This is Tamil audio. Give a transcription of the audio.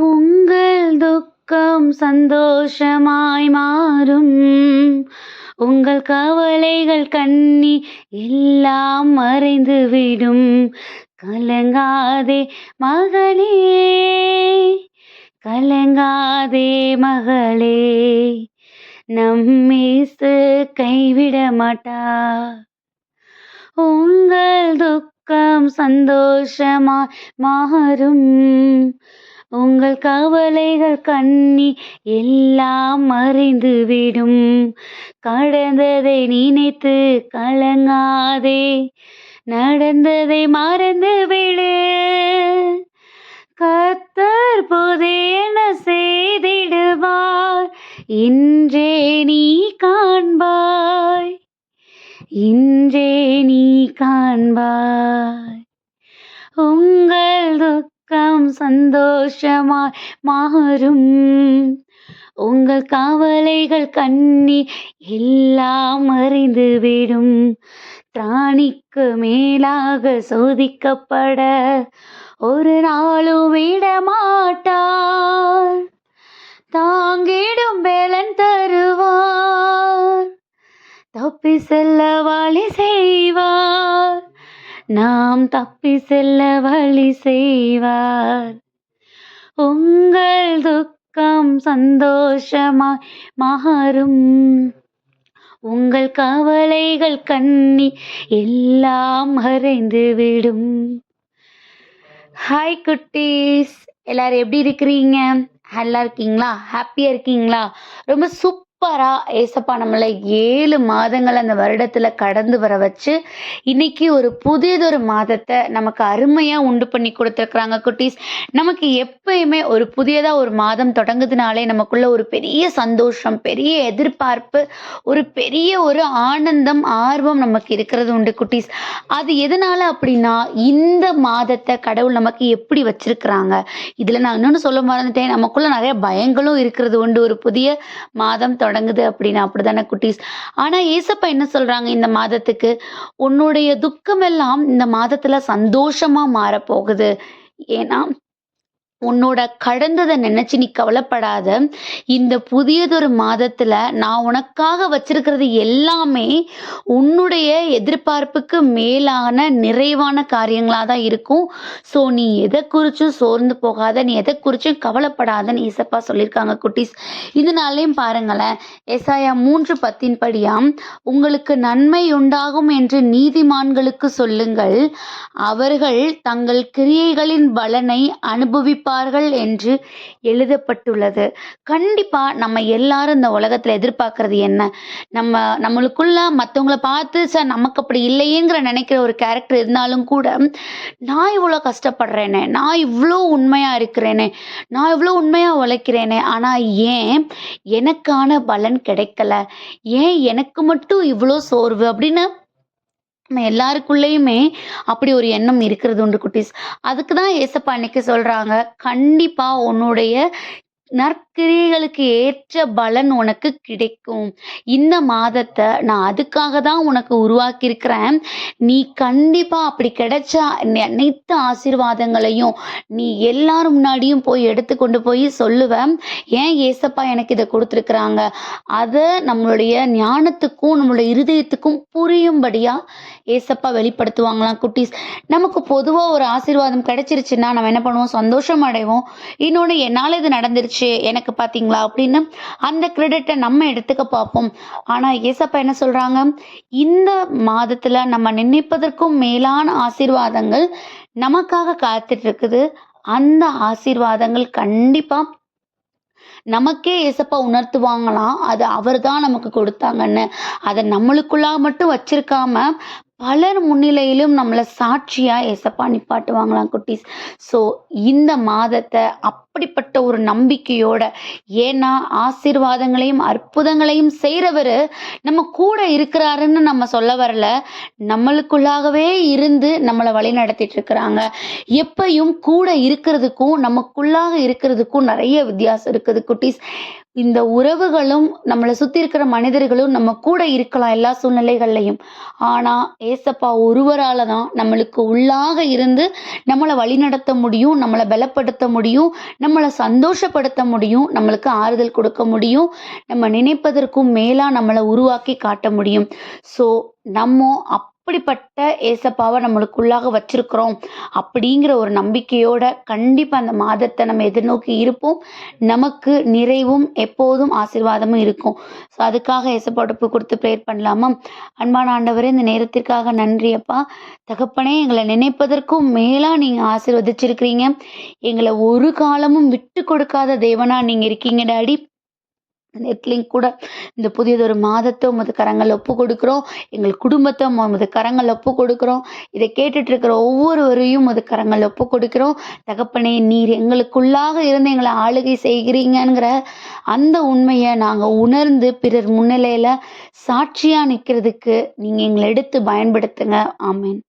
உங்கள் துக்கம் சந்தோஷமாய் மாறும். உங்கள் கவலைகள் கண்ணி எல்லாம் மறைந்து விடும் கலங்காதே மகளே கலங்காதே மகளே. நம்மீசு கைவிட மாட்டா. உங்கள் துக்கம் சந்தோஷமாய் மாறும். உங்கள் கவலைகள் கண்ணி எல்லாம் மறைந்துவிடும். கடந்ததை நினைத்து கலங்காதே. நடந்ததை மறந்து விடு கத்தர் புதேன செய்திடுவார். இன்றே நீ காண்பாய். இன்றே நீ காண்பாய். சந்தோஷமாய் மாறும். உங்கள் கவலைகள் கண்ணி எல்லாம் அறிந்துவிடும். திராணிக்கு மேலாக சோதிக்கப்பட ஒரு நாளும் விட மாட்டார் தாங்கிடும் பேலன் தருவார். தப்பி செல்ல வழி செய்வார். நாம் தப்பி செல்ல வழி செய்வார். உங்கள் துக்கம் சந்தோஷமாய் மாறும். உங்கள் கவலைகள் கண்ணி எல்லாம் மறைந்து விடும். ஹாய் குட்டீஸ் எல்லாரும் எப்படி இருக்கிறீங்க? நல்லா இருக்கீங்களா? ஹாப்பியாக இருக்கீங்களா? ரொம்ப சூப்பராக ஏசப்பா நம்மளை ஏழு மாதங்கள் அந்த வருடத்தில் கடந்து வர வச்சு இன்னைக்கு ஒரு புதியதொரு மாதத்தை நமக்கு அருமையாக உண்டு பண்ணி கொடுத்துருக்குறாங்க குட்டீஸ். நமக்கு எப்பயுமே ஒரு புதியதாக ஒரு மாதம் தொடங்குதுனாலே நமக்குள்ள ஒரு பெரிய சந்தோஷம் பெரிய எதிர்பார்ப்பு ஒரு பெரிய ஒரு ஆனந்தம் ஆர்வம் நமக்கு இருக்கிறது உண்டு குட்டீஸ். அது எதனால அப்படின்னா இந்த மாதத்தை கடவுள் நமக்கு எப்படி வச்சிருக்கிறாங்க? இதில் நான் இன்னொன்று சொல்ல மறந்துட்டேன். நமக்குள்ள நிறைய பயங்களும் இருக்கிறது உண்டு. ஒரு புதிய மாதம் தொடங்குது அப்படின்னு அப்படிதானே குட்டீஸ்? ஆனால் ஏசப்பா என்ன சொல்றாங்க இந்த மாதத்துக்கு? உன்னுடைய துக்கமெல்லாம் இந்த மாதத்துல சந்தோஷமா மாறப்போகுது. ஏன்னா உன்னோட கடந்ததை நினைச்சு நீ கவலைப்படாத. இந்த புதியதொரு மாதத்துல நான் உனக்காக வச்சிருக்கிறது எல்லாமே உன்னுடைய எதிர்பார்ப்புக்கு மேலான நிறைவான காரியங்களா தான் இருக்கும். ஸோ நீ எதை குறிச்சும் சோர்ந்து போகாத நீ எதை குறிச்சும் கவலைப்படாதன்னு ஈசப்பா சொல்லியிருக்காங்க குட்டீஸ். இதனாலையும் பாருங்களேன் எஸ்ஐயா மூன்று பத்தின் படியாம் உங்களுக்கு நன்மை உண்டாகும் என்று நீதிமான்களுக்கு சொல்லுங்கள். அவர்கள் தங்கள் கிரியைகளின் பலனை அனுபவிப்பார்கள் என்று எழுதப்பட்டுள்ளது. கண்டிப்பாக நம்ம எல்லாரும் இந்த உலகத்தில் எதிர்பார்க்கறது என்ன? நம்ம நம்மளுக்குள்ள மற்றவங்கள பார்த்து சார் நமக்கு அப்படி இல்லையேங்கிற நினைக்கிற ஒரு கேரக்டர் இருந்தாலும் கூட நான் இவ்வளோ கஷ்டப்படுறேனே நான் இவ்வளோ உண்மையாக இருக்கிறேனே நான் இவ்வளோ உண்மையாக உழைக்கிறேனே ஆனால் ஏன் எனக்கான பலன் கிடைக்கல? ஏன் எனக்கு மட்டும் இவ்வளோ சோர்வு? அப்படின்னு நம்ம எல்லாருக்குள்ளேயுமே அப்படி ஒரு எண்ணம் இருக்கிறது உண்டு குட்டீஸ். அதுக்கு தான் ஏசப்பா அன்னைக்கு சொல்கிறாங்க கண்டிப்பாக உன்னுடைய நற்கிரியைகளுக்கு ஏற்ற பலன் உனக்கு கிடைக்கும். இந்த மாதத்தை நான் அதுக்காக தான் உனக்கு உருவாக்கியிருக்கிறேன். நீ கண்டிப்பா அப்படி கிடைச்ச அனைத்து ஆசீர்வாதங்களையும் நீ எல்லாரும் முன்னாடியும் போய் எடுத்து கொண்டு போய் சொல்லுவேன். ஏன் ஏசப்பா எனக்கு இதை கொடுத்துருக்குறாங்க? அதை நம்மளுடைய ஞானத்துக்கும் நம்மளுடைய இருதயத்துக்கும் புரியும்படியா ஏசப்பா வெளிப்படுத்துவாங்களாம் குட்டீஸ். நமக்கு பொதுவாக ஒரு ஆசீர்வாதம் கிடைச்சிருச்சுன்னா நம்ம என்ன பண்ணுவோம்? சந்தோஷம் அடைவோம். இன்னொன்று என்னால் இது நடந்துருச்சு. எனக்கு பார்த்தீங்களா அப்படின்னு அந்த கிரெடிட்டை நம்ம எடுத்துக்க பார்ப்போம். ஆனால் ஏசப்பா என்ன சொல்கிறாங்க இந்த மாதத்தில் நம்ம நினைப்பதற்கும் மேலான ஆசீர்வாதங்கள் நமக்காக காத்துட்டு இருக்குது அந்த ஆசீர்வாதங்கள் கண்டிப்பாக நமக்கே ஏசப்பா உணர்த்துவாங்களாம் அது அவர் தான் நமக்கு கொடுத்தாங்கன்னு. அதை நம்மளுக்குள்ளா மட்டும் வச்சிருக்காம பலர் முன்னிலையிலும் நம்மளை சாட்சியா ஏசப்பா நிப்பாட்டுவாங்களாம் குட்டீஸ். ஸோ இந்த மாதத்தை அப்படிப்பட்ட ஒரு நம்பிக்கையோட ஏன்னா ஆசீர்வாதங்களையும் அற்புதங்களையும் செய்கிறவர் நம்ம கூட இருக்கிறாருன்னு நம்ம சொல்ல வரல. நம்மளுக்குள்ளாகவே இருந்து நம்மளை வழி நடத்திட்டு இருக்கிறாங்க எப்பயும் கூட இருக்கிறதுக்கும் நமக்குள்ளாக இருக்கிறதுக்கும் நிறைய வித்தியாசம் இருக்குது குட்டீஸ். இந்த உறவுகளும் நம்மளை சுத்தி இருக்கிற மனிதர்களும் நம்ம கூட இருக்கலாம் எல்லா சூழ்நிலைகள்லையும். ஆனா ஏசப்பா ஒருவரால தான் நம்மளுக்கு உள்ளாக இருந்து நம்மளை வழிநடத்த முடியும் நம்மளை பலப்படுத்த முடியும் நம்மளை சந்தோஷப்படுத்த முடியும் நம்மளுக்கு ஆறுதல் கொடுக்க முடியும் நம்ம நினைப்பதற்கும் மேலாக நம்மளை உருவாக்கி காட்ட முடியும். ஸோ நம்ம அப் அப்படிப்பட்ட ஏசப்பாவை நம்மளுக்குள்ளாக வச்சிருக்கிறோம் அப்படிங்கிற ஒரு நம்பிக்கையோட கண்டிப்பாக அந்த மாதத்தை நம்ம எதிர்நோக்கி இருப்போம். நமக்கு நிறைவும் எப்போதும் ஆசீர்வாதமும் இருக்கும். ஸோ அதுக்காக ஏசப்பாடுப்பு கொடுத்து ப்ரேயர் பண்ணலாமா? அன்பான ஆண்டவரே இந்த நேரத்திற்காக நன்றி அப்பா. தகப்பனே எங்களை நினைப்பதற்கும் மேலாக நீங்கள் ஆசீர்வதிச்சிருக்கிறீங்க. எங்களை ஒரு காலமும் விட்டு கொடுக்காத தேவனா நீங்கள் இருக்கீங்க டாடி. நெட்லிங்க் கூட இந்த புதியதொரு மாதத்தை உமது கரங்கள் ஒப்பு கொடுக்குறோம் எங்கள் குடும்பத்தை உமது கரங்கள் ஒப்பு கொடுக்குறோம் இதை கேட்டுட்டு இருக்கிற ஒவ்வொருவரையும் உமது கரங்கள் ஒப்பு கொடுக்குறோம் தகப்பனே நீர் எங்களுக்குள்ளாக இருந்து எங்களை ஆளுகை செய்கிறீங்கிற அந்த உண்மையை நாங்கள் உணர்ந்து பிறர் முன்னிலையில் சாட்சியாக நிற்கிறதுக்கு நீங்கள் எங்களை எடுத்து பயன்படுத்துங்க. ஆமீன்.